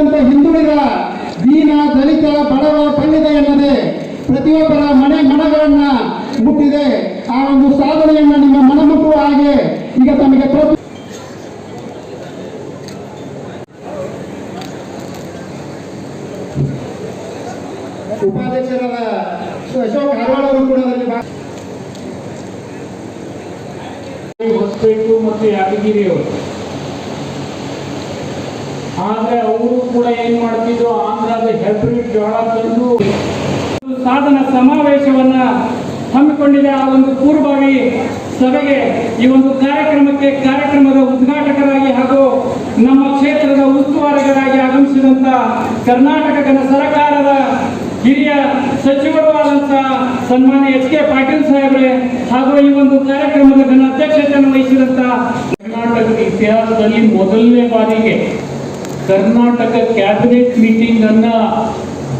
ಅತ್ಯಂತ ಹಿಂದುಳಿದ ದೀನ, ದಲಿತ, ಬಡವ, ಪಂಡಿತ ಎನ್ನದೆ ಪ್ರತಿಯೊಬ್ಬರ ಮನೆ ಮನಗಳನ್ನ ಮುಟ್ಟಿದೆ. ಆ ಒಂದು ಸಾಧನೆಯನ್ನ ನಿಮ್ಮ ಮನ ಮುಟ್ಟುವ ಹಾಗೆ ಈಗ ತಮಗೆ ಉಪಾಧ್ಯಕ್ಷರಾದ ಅಶೋಕ್ ಹರವಾಳ್ ಅವರು ಕೂಡ ಹೊಸಪೇಟು ಮತ್ತು ಯಾದಗಿರಿ ಅವರು ಆದ್ರೆ ಅವರು ಕೂಡ ಏನ್ ಮಾಡ್ತಿದ್ರು? ಆಂಧ್ರದ ಹೆಬ್ರಿಡ್ ಜೋಳ ತಂದು ಸಾಧನ ಸಮಾವೇಶವನ್ನ ಹಮ್ಮಿಕೊಂಡಿದೆ. ಆ ಒಂದು ಪೂರ್ವಭಾವಿ ಸಭೆಗೆ ಈ ಒಂದು ಕಾರ್ಯಕ್ರಮಕ್ಕೆ ಕಾರ್ಯಕ್ರಮದ ಉದ್ಘಾಟಕರಾಗಿ ಹಾಗೂ ನಮ್ಮ ಕ್ಷೇತ್ರದ ಉಸ್ತುವಾರಿಗಳಾಗಿ ಆಗಮಿಸಿದಂತ ಕರ್ನಾಟಕ ಸರ್ಕಾರದ ಹಿರಿಯ ಸಚಿವರು ಆದಂತಹ ಸನ್ಮಾನ್ಯ ಎಚ್ ಕೆ ಪಾಟೀಲ್ ಸಾಹೇಬ್ರೆ ಹಾಗೂ ಈ ಒಂದು ಕಾರ್ಯಕ್ರಮದ ಅಧ್ಯಕ್ಷತೆಯನ್ನು ವಹಿಸಿದಂತ ಕರ್ನಾಟಕದ ಇತಿಹಾಸದಲ್ಲಿ ಮೊದಲನೇ ಬಾರಿಗೆ ಕರ್ನಾಟಕ ಕ್ಯಾಬಿನೆಟ್ ಮೀಟಿಂಗ್ ಅನ್ನ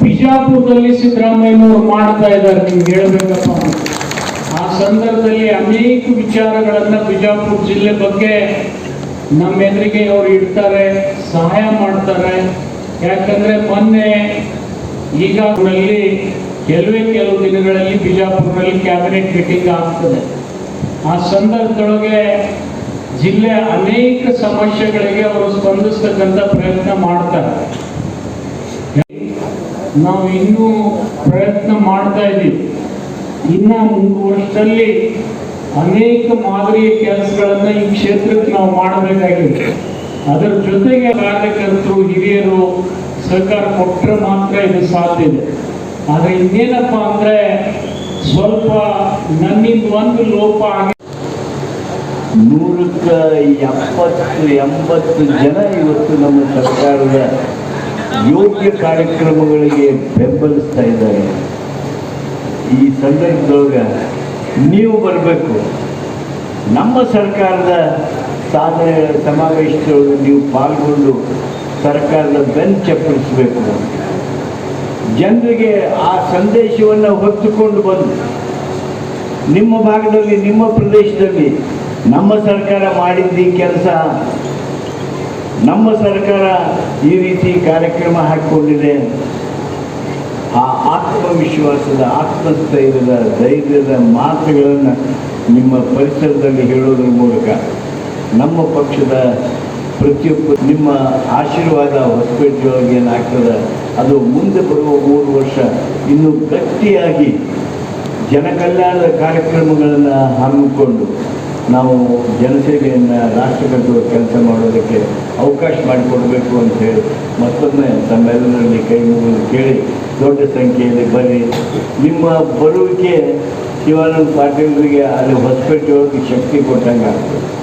ಬಿಜಾಪುರದಲ್ಲಿ ಸಿದ್ದರಾಮಯ್ಯನವರು ಮಾಡ್ತಾ ಇದ್ದಾರೆ, ನಿಮ್ಗೆ ಹೇಳಬೇಕಪ್ಪ ಆ ಸಂದರ್ಭದಲ್ಲಿ ಅನೇಕ ವಿಚಾರಗಳನ್ನ ಬಿಜಾಪುರ ಜಿಲ್ಲೆ ಬಗ್ಗೆ ನಮ್ಮ ಎದುರಿಗೆ ಅವರು ಇಡ್ತಾರೆ, ಸಹಾಯ ಮಾಡ್ತಾರೆ. ಯಾಕಂದ್ರೆ ಮೊನ್ನೆ ಈಗ ಊರಲ್ಲಿ ಕೆಲವೇ ಕೆಲವು ದಿನಗಳಲ್ಲಿ ಬಿಜಾಪುರದಲ್ಲಿ ಕ್ಯಾಬಿನೆಟ್ ಮೀಟಿಂಗ್ ಆಗ್ತದೆ. ಆ ಸಂದರ್ಭದೊಳಗೆ ಜಿಲ್ಲೆ ಅನೇಕ ಸಮಸ್ಯೆಗಳಿಗೆ ಅವರು ಸ್ಪಂದಿಸ್ತಕ್ಕಂಥ ಪ್ರಯತ್ನ ಮಾಡ್ತಾರೆ. ನಾವು ಇನ್ನೂ ಪ್ರಯತ್ನ ಮಾಡ್ತಾ ಇದ್ದೀವಿ. ಇನ್ನ ಮೂರು ವರ್ಷದಲ್ಲಿ ಅನೇಕ ಮಾದರಿಯ ಕೆಲಸಗಳನ್ನು ಈ ಕ್ಷೇತ್ರಕ್ಕೆ ನಾವು ಮಾಡಬೇಕಾಗಿದೆ. ಅದರ ಜೊತೆಗೆ ಕಾರ್ಯಕರ್ತರು, ಹಿರಿಯರು ಸರ್ಕಾರ ಕೊಟ್ಟರೆ ಮಾತ್ರ ಇದು ಸಾಧ್ಯ ಇದೆ. ಆದ್ರೆ ಇನ್ನೇನಪ್ಪ ಅಂದ್ರೆ ಸ್ವಲ್ಪ ನನ್ನಿಂದ ಒಂದು ಲೋಪ ಆಗಿ ನೂರಕ್ಕೆ ಎಪ್ಪತ್ತು, ಎಂಬತ್ತು ಜನ ಇವತ್ತು ನಮ್ಮ ಸರ್ಕಾರದ ಯೋಗ್ಯ ಕಾರ್ಯಕ್ರಮಗಳಿಗೆ ಬೆಂಬಲಿಸ್ತಾ ಇದ್ದಾರೆ. ಈ ಸಂದರ್ಭದೊಳಗೆ ನೀವು ಬರಬೇಕು. ನಮ್ಮ ಸರ್ಕಾರದ ಸಾಧನೆ ಸಮಾವೇಶದೊಳಗೆ ನೀವು ಪಾಲ್ಗೊಂಡು ಸರ್ಕಾರದ ಬೆನ್ನು ಚಪ್ಪಡಿಸಬೇಕು ಜನರಿಗೆ ಆ ಸಂದೇಶವನ್ನು ಹೊತ್ತುಕೊಂಡು ಬಂದು ನಿಮ್ಮ ಭಾಗದಲ್ಲಿ, ನಿಮ್ಮ ಪ್ರದೇಶದಲ್ಲಿ ನಮ್ಮ ಸರ್ಕಾರ ಮಾಡಿದ್ದ ಈ ಕೆಲಸ, ನಮ್ಮ ಸರ್ಕಾರ ಈ ರೀತಿ ಕಾರ್ಯಕ್ರಮ ಹಾಕಿಕೊಂಡಿದೆ. ಆ ಆತ್ಮವಿಶ್ವಾಸದ, ಆತ್ಮಸ್ಥೈರ್ಯದ, ಧೈರ್ಯದ ಮಾತುಗಳನ್ನು ನಿಮ್ಮ ಪರಿಸರದಲ್ಲಿ ಹೇಳೋದ್ರ ಮೂಲಕ ನಮ್ಮ ಪಕ್ಷದ ಪ್ರತಿಯೊಬ್ಬ ನಿಮ್ಮ ಆಶೀರ್ವಾದ ಹೊಸಪೇಟೆಯೊಳಗೆ ಏನಾಗ್ತದೆ ಅದು ಮುಂದೆ ಬರುವ ಮೂರು ವರ್ಷ ಇನ್ನೂ ಗಟ್ಟಿಯಾಗಿ ಜನಕಲ್ಯಾಣದ ಕಾರ್ಯಕ್ರಮಗಳನ್ನು ಹಮ್ಮಿಕೊಂಡು ನಾವು ಜನಸೇವೆಯನ್ನು ರಾಷ್ಟ್ರ ಕಟ್ಟುವ ಕೆಲಸ ಮಾಡೋದಕ್ಕೆ ಅವಕಾಶ ಮಾಡಿಕೊಡಬೇಕು ಅಂತ ಹೇಳಿ ಮತ್ತೊಮ್ಮೆ ತಮ್ಮೆಲ್ಲರಲ್ಲಿ ಕೈ ಮುಗಿದು ಕೇಳಿ ದೊಡ್ಡ ಸಂಖ್ಯೆಯಲ್ಲಿ ಬರೀ ನಿಮ್ಮ ಬರುವಿಕೆ ಶಿವಾನಂದ ಪಾಟೀಲ್ರಿಗೆ ಅಲ್ಲಿ ಹೊಸಪೇಟೆಯವ್ರಿಗೆ ಶಕ್ತಿ ಕೊಟ್ಟಂಗೆ ಆಗ್ತದೆ